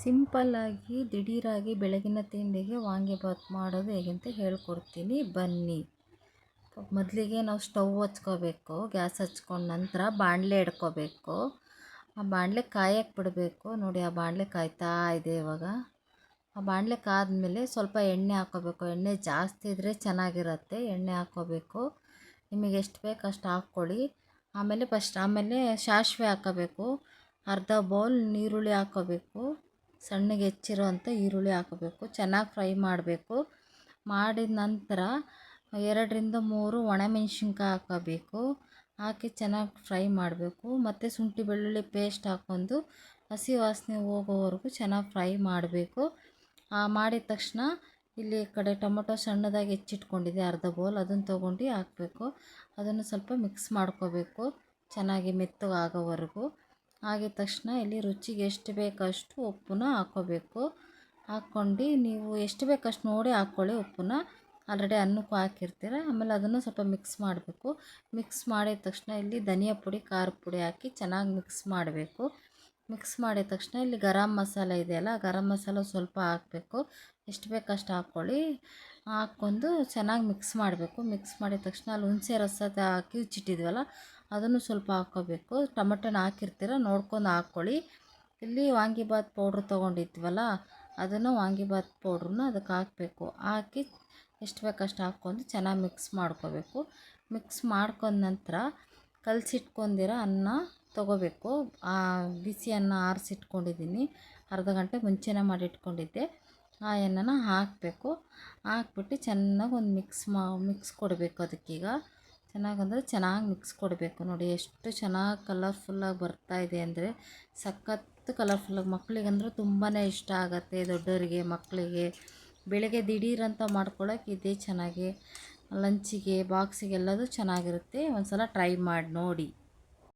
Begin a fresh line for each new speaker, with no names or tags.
ಸಿಂಪಲ್ಲಾಗಿ ದಿಢೀರಾಗಿ ಬೆಳಗಿನ ತಿಂಡಿಗೆ ವಾಂಗಿಬಾತ್ ಮಾಡೋದು ಹೇಗಂತ ಹೇಳ್ಕೊಡ್ತೀನಿ. ಬನ್ನಿ. ಮೊದಲಿಗೆ ನಾವು ಸ್ಟವ್ ಹಚ್ಕೋಬೇಕು, ಗ್ಯಾಸ್ ಹಚ್ಕೊಂಡ ನಂತರ ಬಾಣಲೆ ಇಡ್ಕೋಬೇಕು ಆ ಬಾಣಲೆ ಕಾಯಕ್ಕೆ ಬಿಡಬೇಕು. ನೋಡಿ ಆ ಬಾಣಲೆ ಕಾಯ್ತಾ ಇದೆ ಇವಾಗ. ಆ ಬಾಣಲೆ ಕಾದ್ಮೇಲೆ ಸ್ವಲ್ಪ ಎಣ್ಣೆ ಹಾಕ್ಕೋಬೇಕು. ಎಣ್ಣೆ ಜಾಸ್ತಿ ಇದ್ದರೆ ಚೆನ್ನಾಗಿರುತ್ತೆ. ಎಣ್ಣೆ ಹಾಕ್ಕೋಬೇಕು. ನಿಮಗೆ ಎಷ್ಟು ಬೇಕು ಅಷ್ಟು ಹಾಕ್ಕೊಳ್ಳಿ. ಆಮೇಲೆ ಫಸ್ಟ್ ಆಮೇಲೆ ಸಾಸಿವೆ ಹಾಕ್ಕೋಬೇಕು. ಅರ್ಧ ಬೌಲ್ ನೀರುಳ್ಳಿ ಹಾಕ್ಕೋಬೇಕು. ಸಣ್ಣಗೆ ಹೆಚ್ಚಿರುವಂಥ ಈರುಳ್ಳಿ ಹಾಕಬೇಕು. ಚೆನ್ನಾಗಿ ಫ್ರೈ ಮಾಡಬೇಕು. ಮಾಡಿದ ನಂತರ ಎರಡರಿಂದ ಮೂರು ಒಣಮೆಣ್ಸಿನ್ಕಾಯಿ ಹಾಕಬೇಕು. ಹಾಕಿ ಚೆನ್ನಾಗಿ ಫ್ರೈ ಮಾಡಬೇಕು. ಮತ್ತು ಶುಂಠಿ ಬೆಳ್ಳುಳ್ಳಿ ಪೇಸ್ಟ್ ಹಾಕ್ಕೊಂಡು ಹಸಿ ವಾಸನೆ ಹೋಗೋವರೆಗೂ ಚೆನ್ನಾಗಿ ಫ್ರೈ ಮಾಡಬೇಕು. ಮಾಡಿದ ತಕ್ಷಣ ಇಲ್ಲಿ ಕಡೆ ಟೊಮೊಟೊ ಸಣ್ಣದಾಗಿ ಹೆಚ್ಚಿಟ್ಕೊಂಡಿದೆ, ಅರ್ಧ ಬೌಲ್. ಅದನ್ನು ತೊಗೊಂಡು ಹಾಕಬೇಕು. ಅದನ್ನು ಸ್ವಲ್ಪ ಮಿಕ್ಸ್ ಮಾಡ್ಕೋಬೇಕು. ಚೆನ್ನಾಗಿ ಮೆತ್ತಗಾಗೋವರೆಗೂ. ಆಗಿದ ತಕ್ಷಣ ಇಲ್ಲಿ ರುಚಿಗೆ ಎಷ್ಟು ಬೇಕು ಅಷ್ಟು ಉಪ್ಪನ್ನ ಹಾಕ್ಕೋಬೇಕು ಹಾಕ್ಕೊಂಡು ನೀವು ಎಷ್ಟು ಬೇಕು ಅಷ್ಟು ನೋಡಿ ಹಾಕ್ಕೊಳ್ಳಿ ಉಪ್ಪನ್ನ. ಆಲ್ರೆಡಿ ಅನ್ನಕ್ಕೂ ಹಾಕಿರ್ತೀರ, ಆಮೇಲೆ ಅದನ್ನು ಸ್ವಲ್ಪ ಮಿಕ್ಸ್ ಮಾಡಬೇಕು. ಮಿಕ್ಸ್ ಮಾಡಿದ ತಕ್ಷಣ ಇಲ್ಲಿ ಧನಿಯಾ ಪುಡಿ, ಖಾರ ಪುಡಿ ಹಾಕಿ ಚೆನ್ನಾಗಿ ಮಿಕ್ಸ್ ಮಾಡಬೇಕು. ಮಿಕ್ಸ್ ಮಾಡಿದ ತಕ್ಷಣ ಇಲ್ಲಿ ಗರಂ ಮಸಾಲ ಇದೆಯಲ್ಲ ಗರಂ ಮಸಾಲ ಸ್ವಲ್ಪ ಹಾಕಬೇಕು. ಎಷ್ಟು ಬೇಕು ಅಷ್ಟು ಹಾಕ್ಕೊಳ್ಳಿ. ಹಾಕ್ಕೊಂಡು ಚೆನ್ನಾಗಿ ಮಿಕ್ಸ್ ಮಾಡಬೇಕು. ಮಿಕ್ಸ್ ಮಾಡಿದ ತಕ್ಷಣ ಅಲ್ಲಿ ಹುಣಸೆ ರಸ ಕಿವುಚಿಟ್ಟಿದ್ವಲ್ಲ ಅದನ್ನು ಸ್ವಲ್ಪ ಹಾಕ್ಕೋಬೇಕು. ಟೊಮೆಟೊನ ಹಾಕಿರ್ತೀರ ನೋಡ್ಕೊಂಡು ಹಾಕ್ಕೊಳ್ಳಿ. ಇಲ್ಲಿ ವಾಂಗಿಬಾತ್ ಪೌಡ್ರ್ ತೊಗೊಂಡಿದ್ವಲ್ಲ, ಅದನ್ನು ವಾಂಗಿಬಾತ್ ಪೌಡ್ರನ್ನ ಅದಕ್ಕೆ ಹಾಕಬೇಕು. ಹಾಕಿ ಎಷ್ಟು ಬೇಕಷ್ಟು ಹಾಕ್ಕೊಂಡು ಚೆನ್ನಾಗಿ ಮಿಕ್ಸ್ ಮಾಡ್ಕೋಬೇಕು. ಮಿಕ್ಸ್ ಮಾಡ್ಕೊಂಡ ನಂತರ ಕಲಸಿಟ್ಕೊಂಡಿರೋ ಅನ್ನ ತೊಗೋಬೇಕು. ಬಿಸಿ ಅನ್ನ ಆರಿಸಿಟ್ಕೊಂಡಿದ್ದೀನಿ. ಅರ್ಧ ಗಂಟೆ ಮುಂಚೆನೇ ಮಾಡಿಟ್ಕೊಂಡಿದ್ದೆ. ಆ ಅನ್ನನ ಹಾಕಬೇಕು. ಹಾಕ್ಬಿಟ್ಟು ಚೆನ್ನಾಗಿ ಒಂದು ಮಿಕ್ಸ್ ಮಾ ಮಿಕ್ಸ್ ಕೊಡಬೇಕು ಅದಕ್ಕೀಗ. ಚೆನ್ನಾಗಿ ಅಂದರೆ ಚೆನ್ನಾಗಿ ಮಿಕ್ಸ್ ಕೊಡಬೇಕು ನೋಡಿ. ಎಷ್ಟು ಚೆನ್ನಾಗಿ ಕಲರ್ಫುಲ್ಲಾಗಿ ಬರ್ತಾ ಇದೆ ಅಂದರೆ ಸಖತ್ತು ಕಲರ್ಫುಲ್ಲಾಗಿ ಮಕ್ಕಳಿಗಂದ್ರೆ ತುಂಬಾ ಇಷ್ಟ ಆಗುತ್ತೆ ದೊಡ್ಡವರಿಗೆ ಮಕ್ಕಳಿಗೆ ಬೆಳಗ್ಗೆ ದಿಢೀರಂತ ಮಾಡ್ಕೊಳ್ಳೋಕೆ ಇದೇ ಚೆನ್ನಾಗಿ. ಲಂಚಿಗೆ ಬಾಕ್ಸಿಗೆ ಎಲ್ಲದೂ ಚೆನ್ನಾಗಿರುತ್ತೆ. ಒಂದು ಸಲ ಟ್ರೈ ಮಾಡಿ ನೋಡಿ.